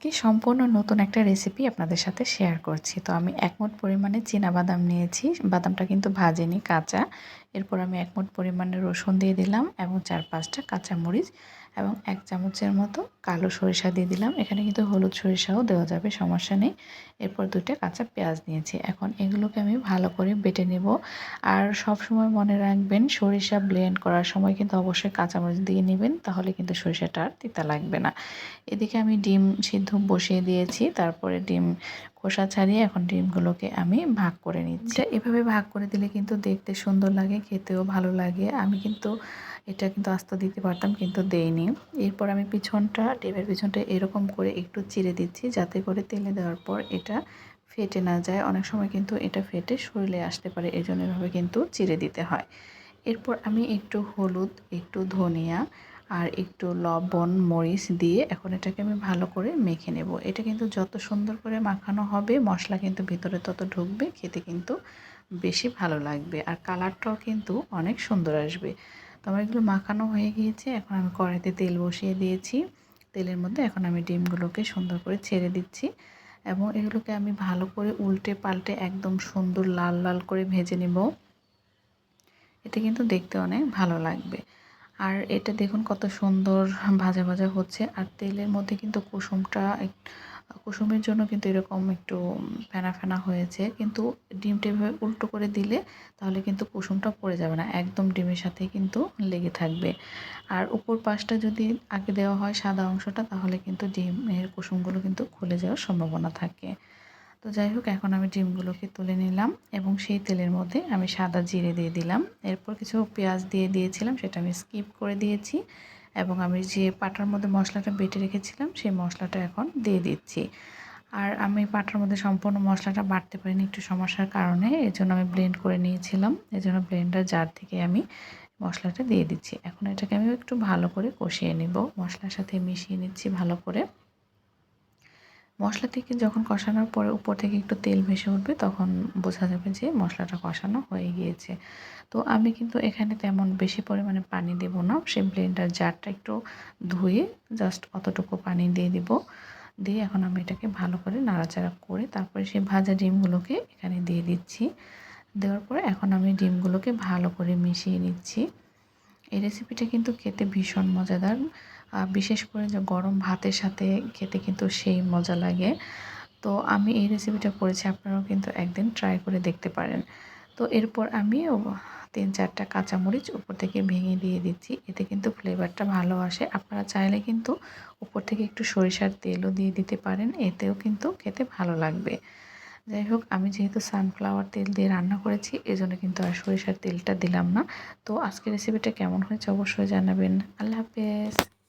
আজকে সম্পূর্ণ নতুন একটা রেসিপি আপনাদের সাথে শেয়ার করছি। তো আমি একমোট পরিমাণে বাদাম নিয়েছি। বাদামটা কিন্তু ভাজেনি, কাঁচা। এরপর আমি একমোট পরিমাণে রসুন দিয়ে দিলাম এবং চার পাঁচটা কাঁচামরিচ এবং এক চামচের মতো কালো সরিষা দিয়ে দিলাম। এখানে কিন্তু হলুদ সরিষাও দেওয়া যাবে, সমস্যা নেই। এরপর দুইটা কাঁচা পেঁয়াজ নিয়েছি। এখন এগুলোকে আমি ভালো করে বেটে নেব। আর সব সময় মনে রাখবেন, সরিষা ব্লেন্ড করার সময় কিন্তু অবশ্যই কাঁচামরিচ দিয়ে নেবেন, তাহলে কিন্তু সরিষাটা আর তিতা লাগবে না। এদিকে আমি ডিম সিদ্ধ বসিয়ে দিয়েছি, তারপরে ডিম খোসা ছাড়িয়ে এখন ডিমগুলোকে আমি ভাগ করে নিচ্ছি। এভাবে ভাগ করে দিলে কিন্তু দেখতে সুন্দর লাগে, খেতেও ভালো লাগে। আমি কিন্তু এটা কিন্তু আস্ত দিতে পারতাম, কিন্তু দেইনি। এরপর আমি পিছনটা ডিমের পিছনটা এরকম করে একটু চিড়ে দিচ্ছি, যাতে করে তেলে দেওয়ার পর এটা ফেটে না যায়। অনেক সময় কিন্তু এটা ফেটে শরীরে আসতে পারে এই জন্য এভাবে কিন্তু চিড়ে দিতে হয়। এরপর আমি একটু হলুদ, একটু ধনিয়া আর একটু লবণ, মরিচ দিয়ে এখন এটাকে আমি ভালো করে মেখে নেব। এটা কিন্তু যত সুন্দর করে মাখানো হবে, মশলা কিন্তু ভিতরে তত ঢুকবে, খেতে কিন্তু বেশি ভালো লাগবে। আর কালারটাও কিন্তু অনেক সুন্দর আসবে। তো আমার এগুলো মাখানো হয়ে গিয়েছে, এখন আমি কড়াইতে তেল বসিয়ে দিয়েছি। তেলের মধ্যে এখন আমি ডিমগুলোকে সুন্দর করে ছেড়ে দিচ্ছি এবং এগুলোকে আমি ভালো করে উল্টে পাল্টে একদম সুন্দর লাল লাল করে ভেজে নেব। এতে কিন্তু দেখতে অনেক ভালো লাগবে। আর এটা দেখুন কত সুন্দর ভাজা ভাজা হচ্ছে। আর তেলের মধ্যে কিন্তু কুসুমটা কুসুমের জন্য কিন্তু এরকম একটু ফেনা ফেনা হয়েছে। কিন্তু ডিমটা এভাবে উল্টো করে দিলে তাহলে কিন্তু কুসুমটা পড়ে যাবে না। একদম ডিমের সাথে কিন্তু লেগে থাকবে। আর উপর পাশটা যদি আগে দেওয়া হয় সাদা অংশটা, তাহলে কিন্তু ডিমের কুসুমগুলো কিন্তু খুলে যাওয়ার সম্ভাবনা থাকে। তো যাই হোক, এখন আমি ডিমগুলোকে তুলে নিলাম এবং সেই তেলের মধ্যে আমি সাদা জিরে দিয়ে দিলাম। এরপর কিছু পেঁয়াজ দিয়ে দিয়েছিলাম, সেটা আমি স্কিপ করে দিয়েছি। এবং আমি যে পাটার মধ্যে মশলাটা বেটে রেখেছিলাম, সেই মশলাটা এখন দিয়ে দিচ্ছি। আর আমি পাটার মধ্যে সম্পূর্ণ মশলাটা বাটতে পারিনি একটু সমস্যার কারণে এই জন্য আমি ব্লেন্ড করে নিয়েছিলাম। এই জন্য ব্লেন্ডার জার থেকে আমি মশলাটা দিয়ে দিচ্ছি। এখন এটাকে আমি একটু ভালো করে কষিয়ে নেব। মশলার সাথে মিশিয়ে নিচ্ছি ভালো করে। মশলা থেকে যখন কষানোর পরে উপর থেকে একটু তেল ভেসে উঠবে, তখন বোঝা যাবে যে মশলাটা কষানো হয়ে গিয়েছে। তো আমি কিন্তু এখানে তেমন বেশি পরিমাণে পানি দেব না। সেই ব্লেন্ডার জারটা একটু ধুয়ে জাস্ট অতটুকু পানি দিয়ে দিব। দিয়ে এখন আমি এটাকে ভালো করে নাড়াচাড়া করে তারপরে সেই ভাজা ডিমগুলোকে এখানে দিয়ে দিচ্ছি। দেওয়ার পরে এখন আমি ডিমগুলোকে ভালো করে মিশিয়ে নিচ্ছি। এই রেসিপিটা কিন্তু খেতে ভীষণ মজাদার। বিশেষ করে যে গরম ভাতের সাথে খেতে কিন্তু সেই মজা লাগে। তো আমি এই রেসিপিটা করেছি, আপনারাও কিন্তু একদিন ট্রাই করে দেখতে পারেন। তো এরপর আমি তিন চারটা কাঁচামরিচ উপর থেকে ভেঙে দিয়ে দিচ্ছি। এতে কিন্তু ফ্লেভারটা ভালো আসে। আপনারা চাইলে কিন্তু উপর থেকে একটু সরিষার তেলও দিয়ে দিতে পারেন। এতেও কিন্তু খেতে ভালো লাগবে। যাই হোক, আমি যেহেতু সানফ্লাওয়ার তেল দিয়ে রান্না করেছি, এজন্য কিন্তু আর সরিষার তেলটা দিলাম না। তো আজকের রেসিপিটা কেমন হয়েছে অবশ্যই জানাবেন। আল্লাহ হাফেজ।